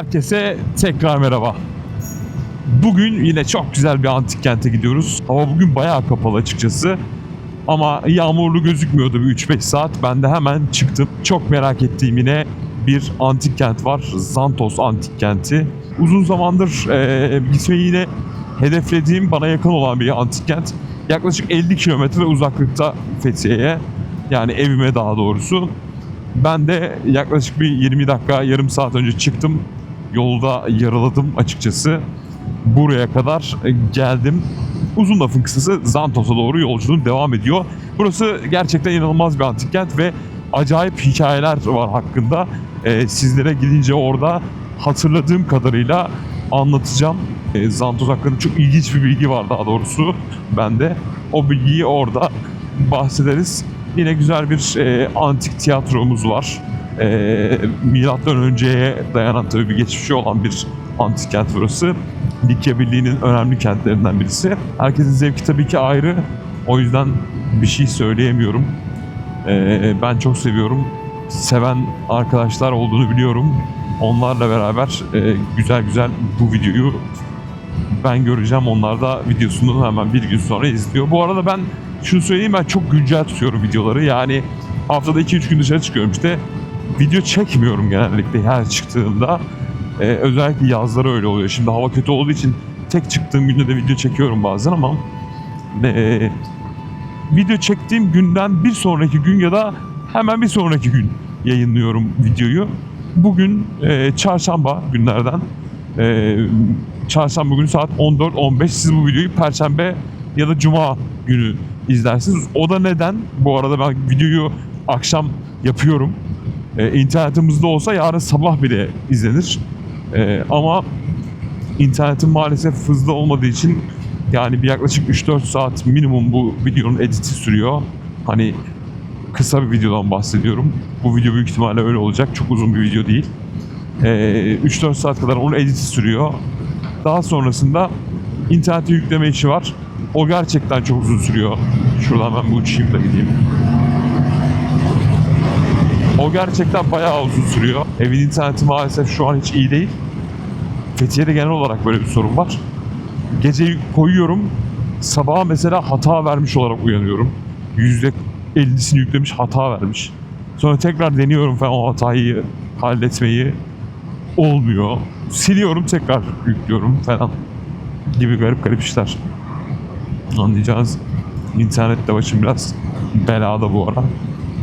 Herkese tekrar merhaba. Bugün yine çok güzel bir antik kente gidiyoruz. Hava bugün bayağı kapalı açıkçası. Ama yağmurlu gözükmüyordu bir 3-5 saat. Ben de hemen çıktım. Çok merak ettiğim yine bir antik kent var. Zantos antik kenti. Uzun zamandır gitmeyi yine hedeflediğim, bana yakın olan bir antik kent. Yaklaşık 50 kilometre uzaklıkta Fethiye'ye. Yani evime daha doğrusu. Ben de yaklaşık bir 20 dakika, yarım saat önce çıktım. Yolda yaraladım açıkçası. Buraya kadar e, geldim. Uzun lafın kısası Zantos'a doğru yolculuğum devam ediyor. Burası gerçekten inanılmaz bir antik kent ve acayip hikayeler var hakkında. E, sizlere gidince orada hatırladığım kadarıyla anlatacağım. E, Zantos hakkında çok ilginç bir bilgi var daha doğrusu bende. O bilgiyi orada bahsederiz. Yine güzel bir e, antik tiyatromuz var. E, milattan önceye dayanan tabii bir geçmişi olan bir antik kent burası. Likya Birliği'nin önemli kentlerinden birisi. Herkesin zevki tabii ki ayrı. O yüzden bir şey söyleyemiyorum. E, ben çok seviyorum. Seven arkadaşlar olduğunu biliyorum. Onlarla beraber e, güzel güzel bu videoyu ben göreceğim. Onlar da videosunu hemen bir gün sonra izliyor. Bu arada ben şunu söyleyeyim ben çok güncel tutuyorum videoları. Yani haftada 2-3 gün dışarı çıkıyorum işte. Video çekmiyorum genellikle her çıktığımda. Ee, özellikle yazları öyle oluyor. Şimdi hava kötü olduğu için tek çıktığım günde de video çekiyorum bazen ama ee, video çektiğim günden bir sonraki gün ya da hemen bir sonraki gün yayınlıyorum videoyu. Bugün ee, çarşamba günlerden ee, çarşamba günü saat 14-15 siz bu videoyu perşembe ya da cuma günü izlersiniz. O da neden? Bu arada ben videoyu akşam yapıyorum. Ee, internetimizde olsa yarın sabah bile izlenir. Ee, ama internetim maalesef hızlı olmadığı için yani bir yaklaşık 3-4 saat minimum bu videonun editi sürüyor. Hani kısa bir videodan bahsediyorum. Bu video büyük ihtimalle öyle olacak. Çok uzun bir video değil. Ee, 3-4 saat kadar onun editi sürüyor. Daha sonrasında internete yükleme işi var. O gerçekten çok uzun sürüyor. Şuradan ben bu uçayım da gideyim. O gerçekten bayağı uzun sürüyor. Evin interneti maalesef şu an hiç iyi değil. Fethiye'de genel olarak böyle bir sorun var. Gece koyuyorum. Sabaha mesela hata vermiş olarak uyanıyorum. %50'sini yüklemiş hata vermiş. Sonra tekrar deniyorum falan o hatayı halletmeyi. Olmuyor. Siliyorum tekrar yüklüyorum falan. Gibi garip garip işler. Anlayacağınız internette başım biraz belada bu ara.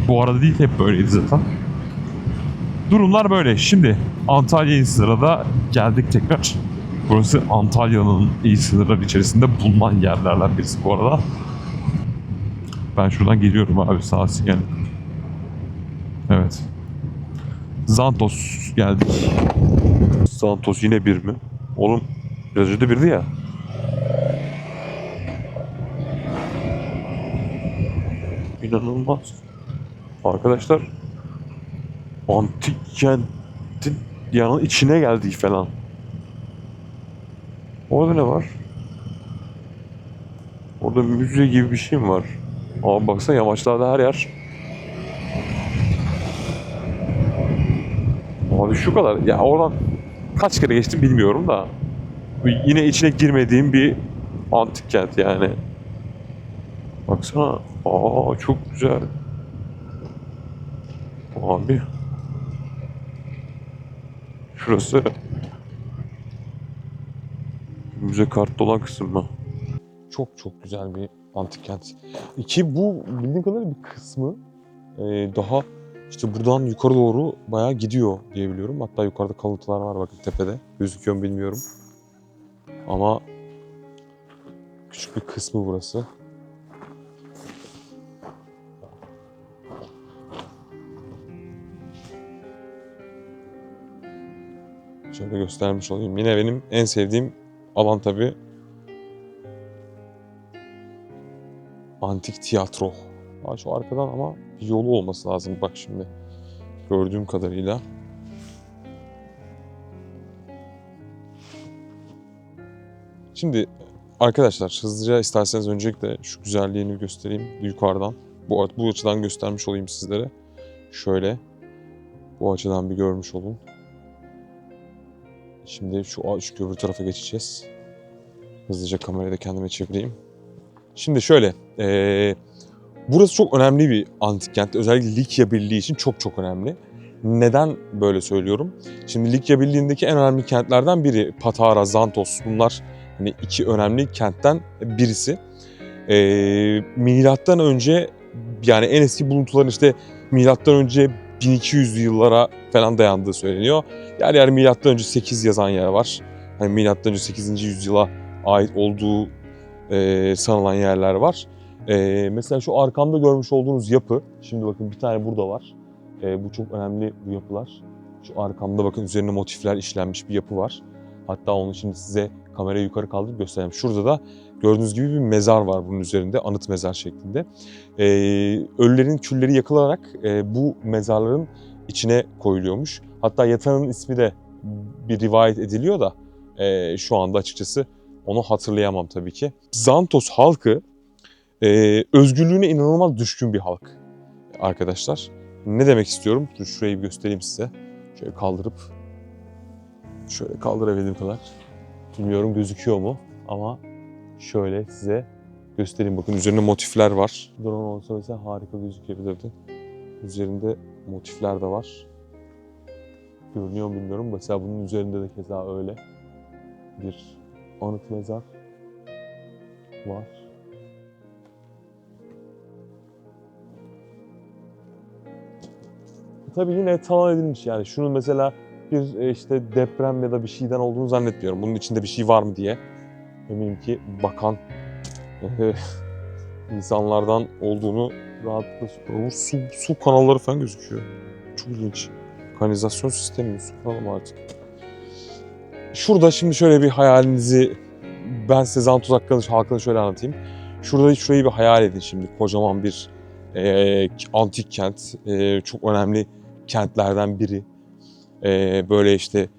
Bu arada değil hep böyleydi zaten. Durumlar böyle. Şimdi Antalya iyi sırada geldik tekrar. Burası Antalya'nın iyi sınırlar içerisinde bulunan yerlerden birisi bu arada. Ben şuradan geliyorum abi sağ sinyal. Evet. Zantos geldik. Zantos yine bir mi? Oğlum biraz önce de birdi ya. İnanılmaz. Arkadaşlar antik kentin yanın içine geldik falan. Orada ne var? Orada müze gibi bir şey mi var? Abi baksana yamaçlarda her yer. Abi şu kadar. Ya oradan kaç kere geçtim bilmiyorum da. Yine içine girmediğim bir antik kent yani. Baksana. Aa çok güzel. Abi. Şurası müze kartlı olan kısım mı? Çok çok güzel bir antik kent. Ki bu bildiğim kadarıyla bir kısmı e, daha işte buradan yukarı doğru bayağı gidiyor diye biliyorum. Hatta yukarıda kalıntılar var bakın tepede. Gözüküyor mu bilmiyorum. Ama küçük bir kısmı burası. Şöyle göstermiş olayım. Yine benim en sevdiğim alan tabii antik tiyatro. Aa, şu arkadan ama bir yolu olması lazım bak şimdi. Gördüğüm kadarıyla. Şimdi arkadaşlar hızlıca isterseniz öncelikle şu güzelliğini göstereyim yukarıdan. Bu, bu açıdan göstermiş olayım sizlere. Şöyle bu açıdan bir görmüş olun. Şimdi şu, şu öbür tarafa geçeceğiz. Hızlıca kamerayı da kendime çevireyim. Şimdi şöyle, eee, burası çok önemli bir antik kent. Özellikle Likya Birliği için çok çok önemli. Neden böyle söylüyorum? Şimdi Likya Birliği'ndeki en önemli kentlerden biri Patara, Zantos. Bunlar hani iki önemli kentten birisi. Eee milattan önce yani en eski buluntuların işte milattan önce 1200'lü yıllara falan dayandığı söyleniyor. Yer yer milattan önce 8 yazan yer var. Hani milattan önce 8. yüzyıla ait olduğu e, sanılan yerler var. E, mesela şu arkamda görmüş olduğunuz yapı, şimdi bakın bir tane burada var. E, bu çok önemli bu yapılar. Şu arkamda bakın üzerine motifler işlenmiş bir yapı var. Hatta onu şimdi size kamerayı yukarı kaldırıp göstereyim. Şurada da gördüğünüz gibi bir mezar var bunun üzerinde, anıt mezar şeklinde. E, ölülerin külleri yakılarak e, bu mezarların içine koyuluyormuş. Hatta yatağın ismi de bir rivayet ediliyor da e, şu anda açıkçası onu hatırlayamam tabii ki. Zantos halkı e, özgürlüğüne inanılmaz düşkün bir halk arkadaşlar. Ne demek istiyorum? Dur şurayı bir göstereyim size. Şöyle kaldırıp şöyle kaldırabildiğim kadar. Bilmiyorum gözüküyor mu ama şöyle size göstereyim. Bakın üzerinde motifler var. Drone olsa mesela harika gözükebilirdi. Üzerinde motifler de var. Görünüyor mu bilmiyorum. Mesela bunun üzerinde de keza öyle bir anıt mezar var. Tabii yine talan edilmiş yani. Şunun mesela bir e, işte deprem ya da bir şeyden olduğunu zannetmiyorum. Bunun içinde bir şey var mı diye. Eminim ki bakan e, insanlardan olduğunu rahatlıkla söylüyorum. Su, su kanalları falan gözüküyor. Çok ilginç. Kanalizasyon sistemi mi? Su kanalı mı artık? Şurada şimdi şöyle bir hayalinizi ben size Zantos hakkında, şöyle anlatayım. Şurada şurayı bir hayal edin şimdi. Kocaman bir e, antik kent. E, çok önemli kentlerden biri. E, böyle işte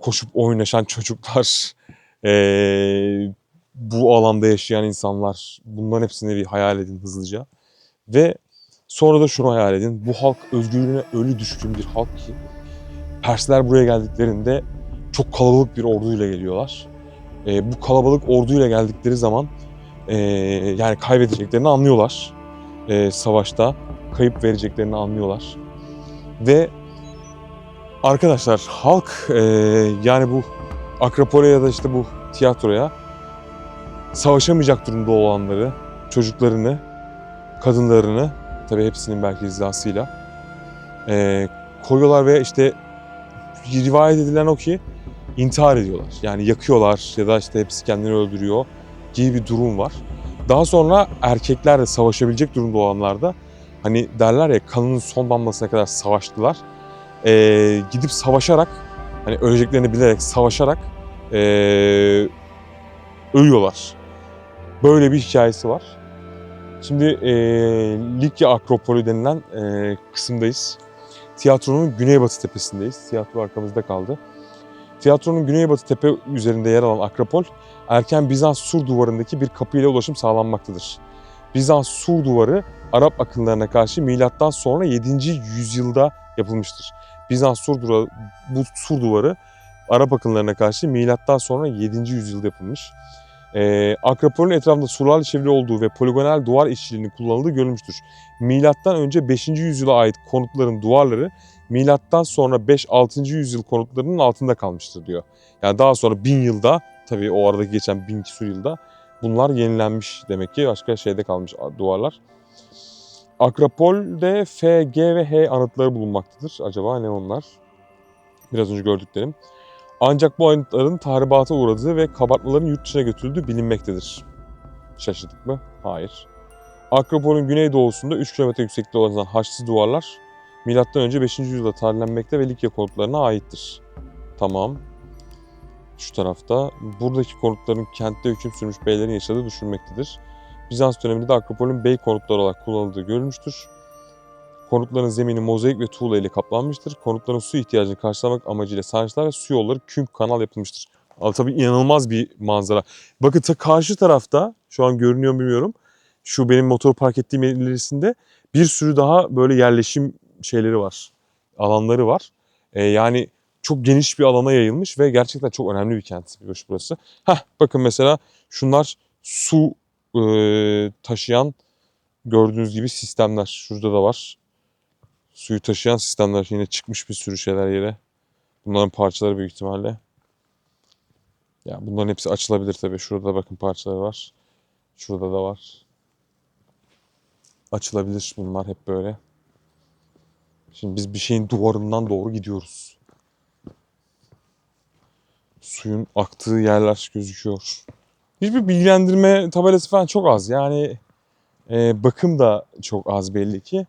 koşup oynaşan çocuklar. E, bu alanda yaşayan insanlar. Bunların hepsini bir hayal edin hızlıca. Ve sonra da şunu hayal edin. Bu halk özgürlüğüne ölü düşkün bir halk ki Persler buraya geldiklerinde çok kalabalık bir orduyla geliyorlar. E, bu kalabalık orduyla geldikleri zaman e, yani kaybedeceklerini anlıyorlar e, savaşta. Kayıp vereceklerini anlıyorlar. Ve arkadaşlar halk e, yani bu Akropol'e ya da işte bu tiyatroya savaşamayacak durumda olanları, çocuklarını, kadınlarını, tabii hepsinin belki rızasıyla e, koyuyorlar ve işte rivayet edilen o ki intihar ediyorlar. Yani yakıyorlar ya da işte hepsi kendini öldürüyor gibi bir durum var. Daha sonra erkekler de savaşabilecek durumda olanlar da hani derler ya kanının son damlasına kadar savaştılar. Ee, gidip savaşarak hani öleceklerini bilerek savaşarak ee, ölüyorlar. Böyle bir hikayesi var. Şimdi ee, Likya Akropolü denilen ee, kısımdayız. Tiyatronun güneybatı tepesindeyiz. Tiyatro arkamızda kaldı. Tiyatronun güneybatı tepe üzerinde yer alan Akropol, erken Bizans sur duvarındaki bir kapıyla ulaşım sağlanmaktadır. Bizans sur duvarı Arap akınlarına karşı milattan sonra 7. yüzyılda yapılmıştır. Bizans sur duvarı, bu sur duvarı Arap akınlarına karşı milattan sonra 7. yüzyılda yapılmış. Ee, Akropolün etrafında surlarla çevrili olduğu ve poligonal duvar işçiliğinin kullanıldığı görülmüştür. Milattan önce 5. yüzyıla ait konutların duvarları milattan sonra 5-6. yüzyıl konutlarının altında kalmıştır diyor. Yani daha sonra 1000 yılda tabii o aradaki geçen 1000 küsur yılda bunlar yenilenmiş demek ki başka şeyde kalmış duvarlar. Akropol'de F, G ve H anıtları bulunmaktadır. Acaba ne onlar? Biraz önce gördüklerim. Ancak bu anıtların tahribata uğradığı ve kabartmaların yurt dışına götürüldüğü bilinmektedir. Şaşırdık mı? Hayır. Akropol'ün güneydoğusunda 3 kilometre yüksekliğinde olan haçsız duvarlar önce 5. yüzyılda tarihlenmekte ve Likya konutlarına aittir. Tamam. Şu tarafta. Buradaki konutların kentte hüküm sürmüş beylerin yaşadığı düşünülmektedir. Bizans döneminde de Akropol'ün bey konutları olarak kullanıldığı görülmüştür. Konutların zemini mozaik ve tuğla ile kaplanmıştır. Konutların su ihtiyacını karşılamak amacıyla sarnıçlar ve su yolları künk kanal yapılmıştır. Ama tabii inanılmaz bir manzara. Bakın ta karşı tarafta, şu an görünüyor bilmiyorum. Şu benim motor park ettiğim ilerisinde bir sürü daha böyle yerleşim şeyleri var. Alanları var. E, yani çok geniş bir alana yayılmış ve gerçekten çok önemli bir kent burası. Heh, bakın mesela şunlar su e, taşıyan gördüğünüz gibi sistemler. Şurada da var. Suyu taşıyan sistemler. Yine çıkmış bir sürü şeyler yere. Bunların parçaları büyük ihtimalle. Ya bunların hepsi açılabilir tabii. Şurada da bakın parçaları var. Şurada da var. Açılabilir bunlar hep böyle. Şimdi biz bir şeyin duvarından doğru gidiyoruz. Suyun aktığı yerler gözüküyor. Hiçbir bilgilendirme tabelası falan çok az. Yani e, bakım da çok az belli ki.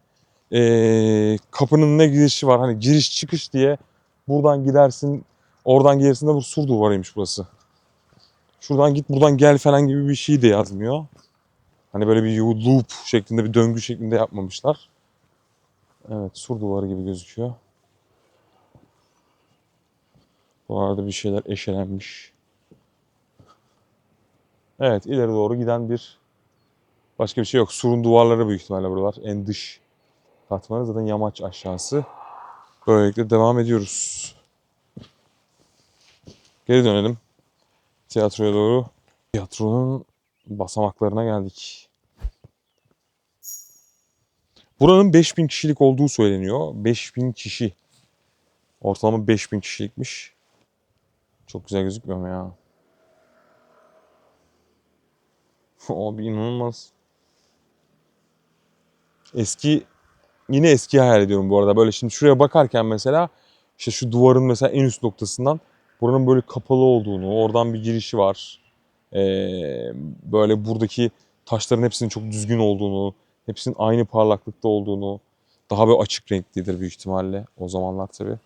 E, kapının ne girişi var hani giriş çıkış diye buradan gidersin oradan gelirsin de bu sur duvarıymış burası. Şuradan git buradan gel falan gibi bir şey de yazmıyor. Hani böyle bir loop şeklinde bir döngü şeklinde yapmamışlar. Evet sur duvarı gibi gözüküyor. Bu arada bir şeyler eşelenmiş. Evet ileri doğru giden bir başka bir şey yok. Surun duvarları büyük ihtimalle buralar. En dış katmanı zaten yamaç aşağısı. Böylelikle devam ediyoruz. Geri dönelim. Tiyatroya doğru. Tiyatronun basamaklarına geldik. Buranın 5000 kişilik olduğu söyleniyor. 5000 kişi. Ortalama 5000 kişilikmiş. Çok güzel gözükmüyor mu ya? Abi inanılmaz. Eski yine eski hayal ediyorum bu arada. Böyle şimdi şuraya bakarken mesela işte şu duvarın mesela en üst noktasından buranın böyle kapalı olduğunu, oradan bir girişi var. Ee, böyle buradaki taşların hepsinin çok düzgün olduğunu, hepsinin aynı parlaklıkta olduğunu, daha böyle açık renklidir büyük ihtimalle o zamanlar tabii.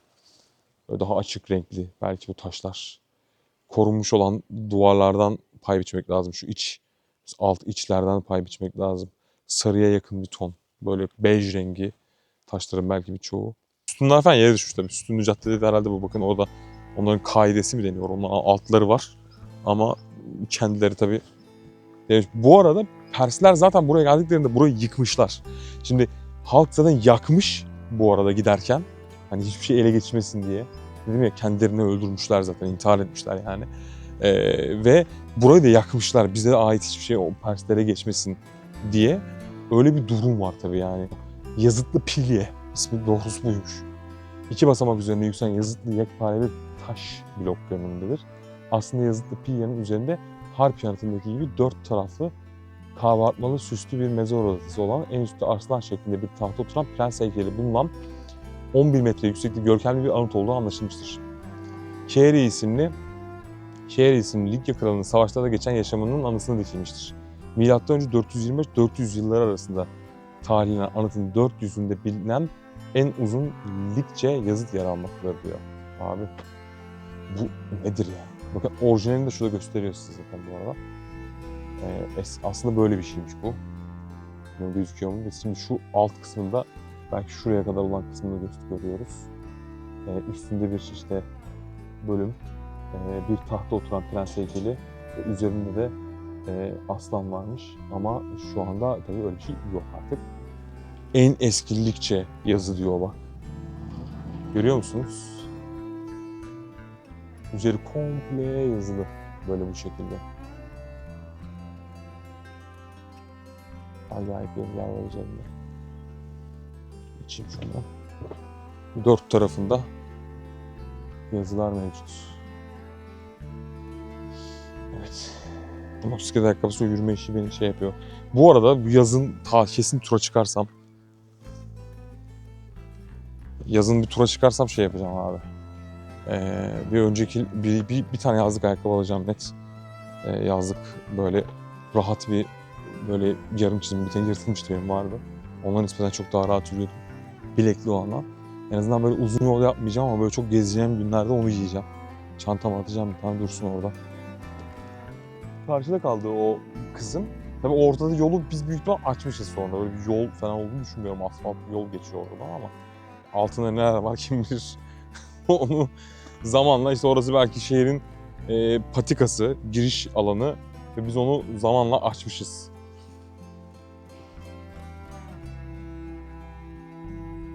Böyle daha açık renkli belki bu taşlar. Korunmuş olan duvarlardan pay biçmek lazım. Şu iç alt içlerden pay biçmek lazım. Sarıya yakın bir ton. Böyle bej rengi taşların belki birçoğu. Sütunlar falan yere düşmüş tabii. Sütunlu caddede de herhalde bu bakın orada onların kaidesi mi deniyor? Onların altları var. Ama kendileri tabii. Yani bu arada Persler zaten buraya geldiklerinde burayı yıkmışlar. Şimdi halk zaten yakmış bu arada giderken. Hani hiçbir şey ele geçmesin diye. Dedim ya kendilerini öldürmüşler zaten, intihar etmişler yani. Ee, ve burayı da yakmışlar. Bize ait hiçbir şey o Perslere geçmesin diye. Öyle bir durum var tabii yani. Yazıtlı Pilye ismi doğrusu buymuş. İki basamak üzerine yükselen yazıtlı yekpare bir taş blok görünümündedir. Aslında yazıtlı Pilye'nin üzerinde harp yanıtındaki gibi dört taraflı kabartmalı süslü bir mezar odası olan en üstte arslan şeklinde bir tahta oturan prens heykeli bulunan 11 metre yükseklik görkemli bir anıt olduğu anlaşılmıştır. Kehri isimli Kehri isimli Likya kralının savaşlarda geçen yaşamının anısını dikilmiştir. Önce 425-400 yıllar arasında tarihlenen anıtın 400'ünde bilinen en uzun Likçe yazıt yer almaktadır diyor. Abi bu nedir ya? Bakın orijinalini de şurada gösteriyor size zaten bu arada. Ee, aslında böyle bir şeymiş bu. Bilmiyorum gözüküyor mu? Şimdi şu alt kısmında belki şuraya kadar olan kısmını görüyoruz. Ee, üstünde bir işte bölüm, ee, bir tahta oturan prens heykeli üzerinde de e, aslan varmış ama şu anda tabii öyle bir şey yok artık. En eskilikçe yazı diyor bak. Görüyor musunuz? Üzeri komple yazılı böyle bu şekilde. Acayip yazılar var üzerinde. İçeyim şundan. Dört tarafında yazılar mevcut. Bu motosiklet ayakkabısı o yürüme işi beni şey yapıyor. Bu arada yazın ta kesin tura çıkarsam yazın bir tura çıkarsam şey yapacağım abi. Ee, bir önceki bir, bir, bir tane yazlık ayakkabı alacağım net. Ee, yazlık böyle rahat bir böyle yarım çizim bir tane yırtılmıştı benim vardı. Ondan nispeten çok daha rahat yürüyordum. Bilekli olanlar. En azından böyle uzun yol yapmayacağım ama böyle çok gezeceğim günlerde onu giyeceğim. Çantama atacağım bir tane dursun orada. Karşıda kaldı o kısım. Tabii ortada yolu biz büyük ihtimal açmışız sonra. Böyle bir yol falan olduğunu düşünmüyorum. Asfalt yol geçiyor oradan ama altında neler var kim bilir. Onu zamanla işte orası belki şehrin e, patikası, giriş alanı ve biz onu zamanla açmışız.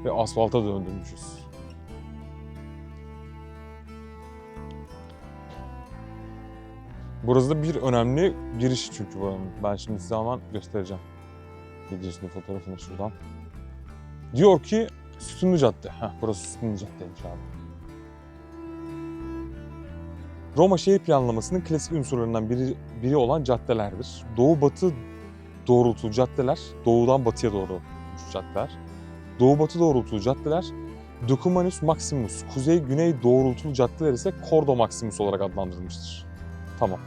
Ve asfalta döndürmüşüz. Burası da bir önemli giriş çünkü buranın. Ben şimdi size hemen göstereceğim. Videosunu, fotoğrafını şuradan. Diyor ki Sütunlu Cadde. Heh, burası Sütunlu Cadde'ymiş abi. Roma şehir planlamasının klasik unsurlarından biri, biri olan caddelerdir. Doğu-batı doğrultulu caddeler, doğudan batıya doğru caddeler. Doğu-batı doğrultulu caddeler, Documanus Maximus, kuzey-güney doğrultulu caddeler ise Cordo Maximus olarak adlandırılmıştır. Tamam.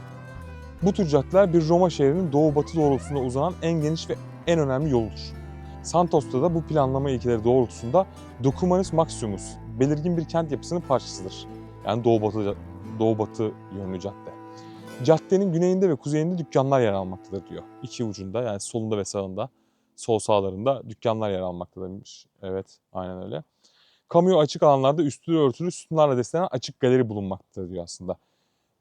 Bu tür caddeler bir Roma şehrinin doğu-batı doğrultusunda uzanan en geniş ve en önemli yoludur. Santos'ta da bu planlama ilkeleri doğrultusunda Documanus Maximus belirgin bir kent yapısının parçasıdır. Yani doğu-batı doğu-batı yönlü cadde. Caddenin güneyinde ve kuzeyinde dükkanlar yer almaktadır diyor. İki ucunda yani solunda ve sağında, sol sağlarında dükkanlar yer almaktadır. Evet, aynen öyle. Kamuya açık alanlarda üstü örtülü sütunlarla beslenen açık galeri bulunmaktadır diyor aslında.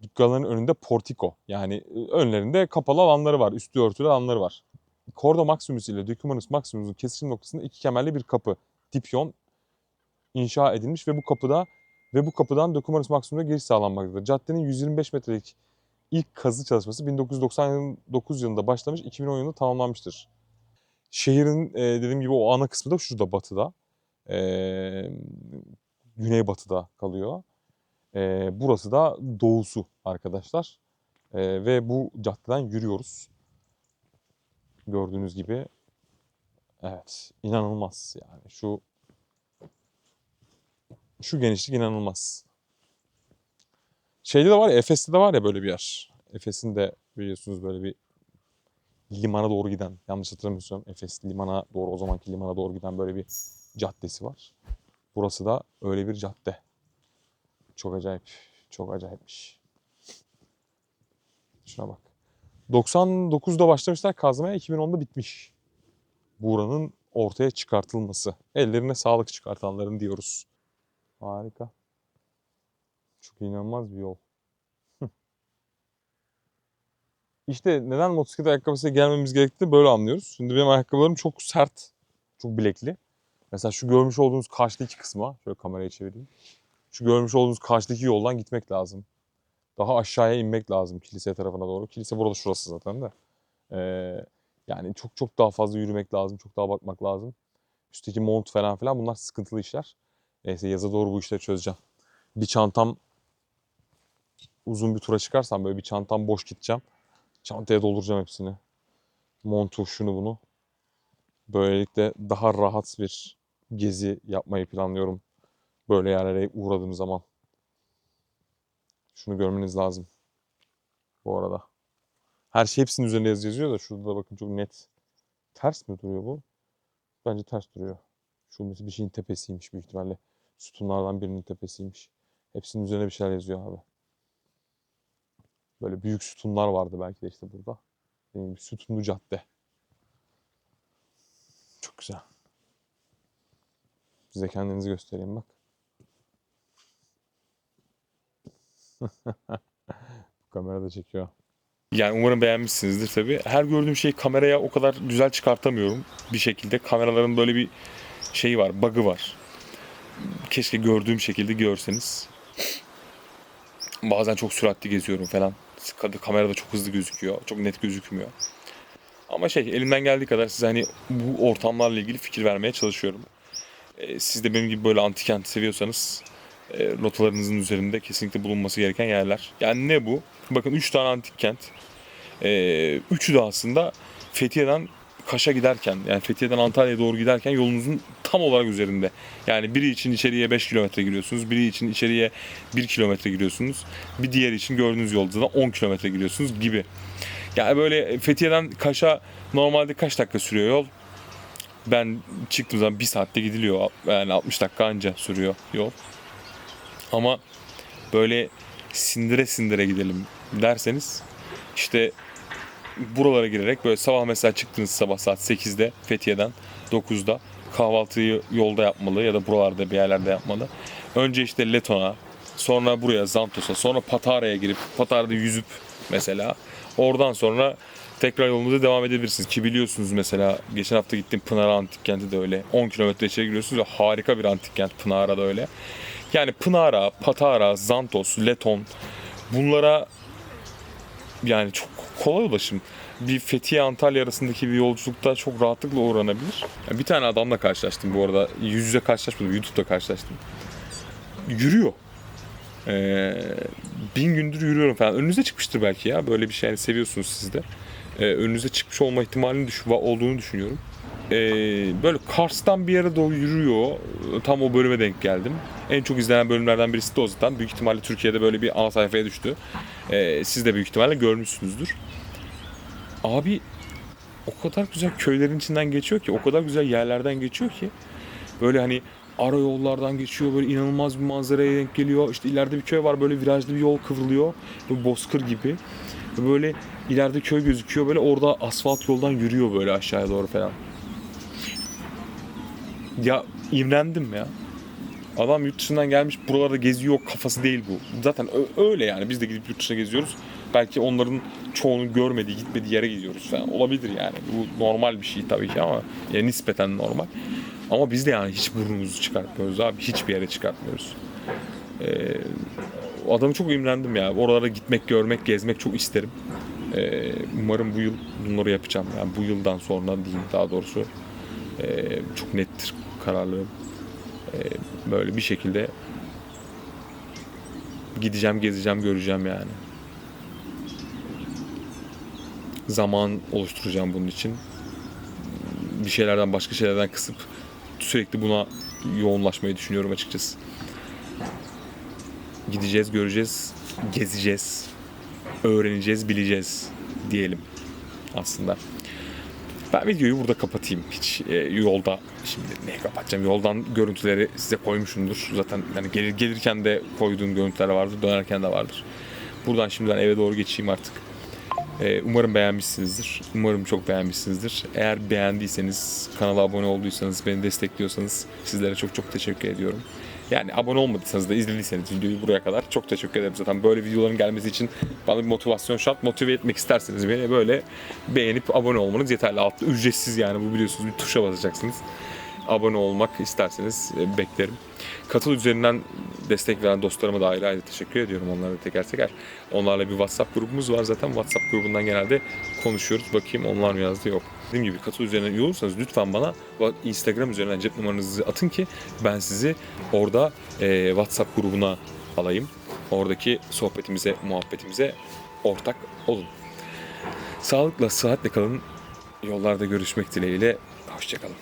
Dükkanların önünde portiko yani önlerinde kapalı alanları var, üstü örtülü alanları var. Cordo Maximus ile Documanus Maximus'un kesişim noktasında iki kemerli bir kapı, dipyon inşa edilmiş ve bu kapıda ve bu kapıdan Documanus Maximus'a giriş sağlanmaktadır. Caddenin 125 metrelik ilk kazı çalışması 1999 yılında başlamış, 2010 yılında tamamlanmıştır. Şehrin dediğim gibi o ana kısmı da şurada batıda. Güneybatıda kalıyor. E, burası da doğusu arkadaşlar. E, ve bu caddeden yürüyoruz. Gördüğünüz gibi. Evet, inanılmaz yani. Şu şu genişlik inanılmaz. Şeyde de var ya, Efes'te de var ya böyle bir yer. Efes'in de biliyorsunuz böyle bir limana doğru giden, yanlış hatırlamıyorsam Efes limana doğru, o zamanki limana doğru giden böyle bir caddesi var. Burası da öyle bir cadde. Çok acayip, çok acayipmiş. Şuna bak. 99'da başlamışlar kazmaya, 2010'da bitmiş. Buranın ortaya çıkartılması. Ellerine sağlık çıkartanların diyoruz. Harika. Çok inanılmaz bir yol. İşte neden motosiklet ayakkabısıyla gelmemiz gerektiğini böyle anlıyoruz. Şimdi benim ayakkabılarım çok sert, çok bilekli. Mesela şu görmüş olduğunuz karşıdaki kısma, şöyle kamerayı çevireyim. Şu görmüş olduğunuz karşıdaki yoldan gitmek lazım. Daha aşağıya inmek lazım kilise tarafına doğru. Kilise burada şurası zaten de. Ee, yani çok çok daha fazla yürümek lazım, çok daha bakmak lazım. Üstteki mont falan filan bunlar sıkıntılı işler. Neyse yaza doğru bu işleri çözeceğim. Bir çantam uzun bir tura çıkarsam böyle bir çantam boş gideceğim. Çantaya dolduracağım hepsini. Montu, şunu bunu. Böylelikle daha rahat bir gezi yapmayı planlıyorum. Böyle yerlere uğradığım zaman. Şunu görmeniz lazım. Bu arada. Her şey hepsinin üzerinde yazı yazıyor da şurada da bakın çok net. Ters mi duruyor bu? Bence ters duruyor. Şu bir şeyin tepesiymiş büyük ihtimalle. Sütunlardan birinin tepesiymiş. Hepsinin üzerine bir şeyler yazıyor abi. Böyle büyük sütunlar vardı belki de işte burada. Dediğim gibi sütunlu cadde. Çok güzel. Size kendinizi göstereyim bak. Kamera da çekiyor. Yani umarım beğenmişsinizdir tabii. Her gördüğüm şeyi kameraya o kadar güzel çıkartamıyorum bir şekilde. Kameraların böyle bir şeyi var, bug'ı var. Keşke gördüğüm şekilde görseniz. Bazen çok süratli geziyorum falan. Kamerada çok hızlı gözüküyor, çok net gözükmüyor. Ama şey elimden geldiği kadar size hani bu ortamlarla ilgili fikir vermeye çalışıyorum. Ee, siz de benim gibi böyle antik kent seviyorsanız e, rotalarınızın üzerinde kesinlikle bulunması gereken yerler. Yani ne bu? Bakın 3 tane antik kent. Ee, üçü de aslında Fethiye'den Kaş'a giderken yani Fethiye'den Antalya'ya doğru giderken yolunuzun tam olarak üzerinde. Yani biri için içeriye 5 kilometre giriyorsunuz, biri için içeriye 1 kilometre giriyorsunuz, bir diğer için gördüğünüz yolda da 10 kilometre giriyorsunuz gibi. Yani böyle Fethiye'den Kaş'a normalde kaç dakika sürüyor yol? Ben çıktığım zaman 1 saatte gidiliyor. Yani 60 dakika anca sürüyor yol. Ama böyle sindire sindire gidelim derseniz işte buralara girerek böyle sabah mesela çıktınız sabah saat 8'de Fethiye'den 9'da kahvaltıyı yolda yapmalı ya da buralarda bir yerlerde yapmalı. Önce işte Leton'a, sonra buraya Zantos'a, sonra Patara'ya girip Patara'da yüzüp mesela oradan sonra tekrar yolunuza devam edebilirsiniz. Ki biliyorsunuz mesela geçen hafta gittim Pınar'a antik kenti de öyle. 10 kilometre içeri giriyorsunuz ve harika bir antik kent Pınar'a da öyle. Yani Pınara, Patara, Zantos, Leton bunlara yani çok kolay ulaşım. Bir Fethiye Antalya arasındaki bir yolculukta çok rahatlıkla uğranabilir. Bir tane adamla karşılaştım bu arada. Yüz yüze karşılaşmadım. YouTube'da karşılaştım. Yürüyor. Ee, bin gündür yürüyorum falan. Önünüze çıkmıştır belki ya. Böyle bir şey yani seviyorsunuz siz de. Ee, önünüze çıkmış olma ihtimalinin düş olduğunu düşünüyorum. Ee, böyle Kars'tan bir yere doğru yürüyor. Tam o bölüme denk geldim. En çok izlenen bölümlerden birisi de o zaten. Büyük ihtimalle Türkiye'de böyle bir ana sayfaya düştü. Ee, siz de büyük ihtimalle görmüşsünüzdür. Abi o kadar güzel köylerin içinden geçiyor ki, o kadar güzel yerlerden geçiyor ki. Böyle hani ara yollardan geçiyor, böyle inanılmaz bir manzaraya denk geliyor. İşte ileride bir köy var, böyle virajlı bir yol kıvrılıyor. Böyle bozkır gibi. Böyle ileride köy gözüküyor, böyle orada asfalt yoldan yürüyor böyle aşağıya doğru falan. Ya imrendim ya. Adam yurt dışından gelmiş buralarda geziyor kafası değil bu. Zaten öyle yani biz de gidip yurt dışına geziyoruz. Belki onların çoğunun görmediği, gitmediği yere gidiyoruz falan. Olabilir yani. Bu normal bir şey tabii ki ama yani nispeten normal. Ama biz de yani hiç burnumuzu çıkartmıyoruz abi. Hiçbir yere çıkartmıyoruz. Ee, adamı çok imrendim ya. Oralara gitmek, görmek, gezmek çok isterim. Ee, umarım bu yıl bunları yapacağım. Yani bu yıldan sonra diyeyim daha doğrusu. Ee, çok nettir kararlılığım. Ee, böyle bir şekilde gideceğim, gezeceğim, göreceğim yani. Zaman oluşturacağım bunun için. Bir şeylerden başka şeylerden kısıp sürekli buna yoğunlaşmayı düşünüyorum açıkçası. Gideceğiz, göreceğiz, gezeceğiz, öğreneceğiz, bileceğiz diyelim aslında. Videoyu burada kapatayım. Hiç e, yolda şimdi ne kapatacağım? Yoldan görüntüleri size koymuşumdur. Zaten yani gelir, gelirken de koyduğum görüntüler vardır, dönerken de vardır. Buradan şimdiden eve doğru geçeyim artık. E, umarım beğenmişsinizdir. Umarım çok beğenmişsinizdir. Eğer beğendiyseniz, kanala abone olduysanız, beni destekliyorsanız sizlere çok çok teşekkür ediyorum. Yani abone olmadıysanız da izlediyseniz videoyu buraya kadar çok teşekkür ederim. Zaten böyle videoların gelmesi için bana bir motivasyon şart. Motive etmek isterseniz beni böyle beğenip abone olmanız yeterli. Altta ücretsiz yani bu biliyorsunuz bir tuşa basacaksınız. Abone olmak isterseniz e, beklerim. Katıl üzerinden destek veren dostlarıma da ayrı ayrı teşekkür ediyorum onlara da teker teker. Onlarla bir WhatsApp grubumuz var zaten. WhatsApp grubundan genelde konuşuyoruz. Bakayım onlar mı yazdı yok. Dediğim gibi katıl üzerinden üye olursanız lütfen bana Instagram üzerinden cep numaranızı atın ki ben sizi orada e, WhatsApp grubuna alayım. Oradaki sohbetimize, muhabbetimize ortak olun. Sağlıkla, sıhhatle kalın. Yollarda görüşmek dileğiyle. Hoşçakalın.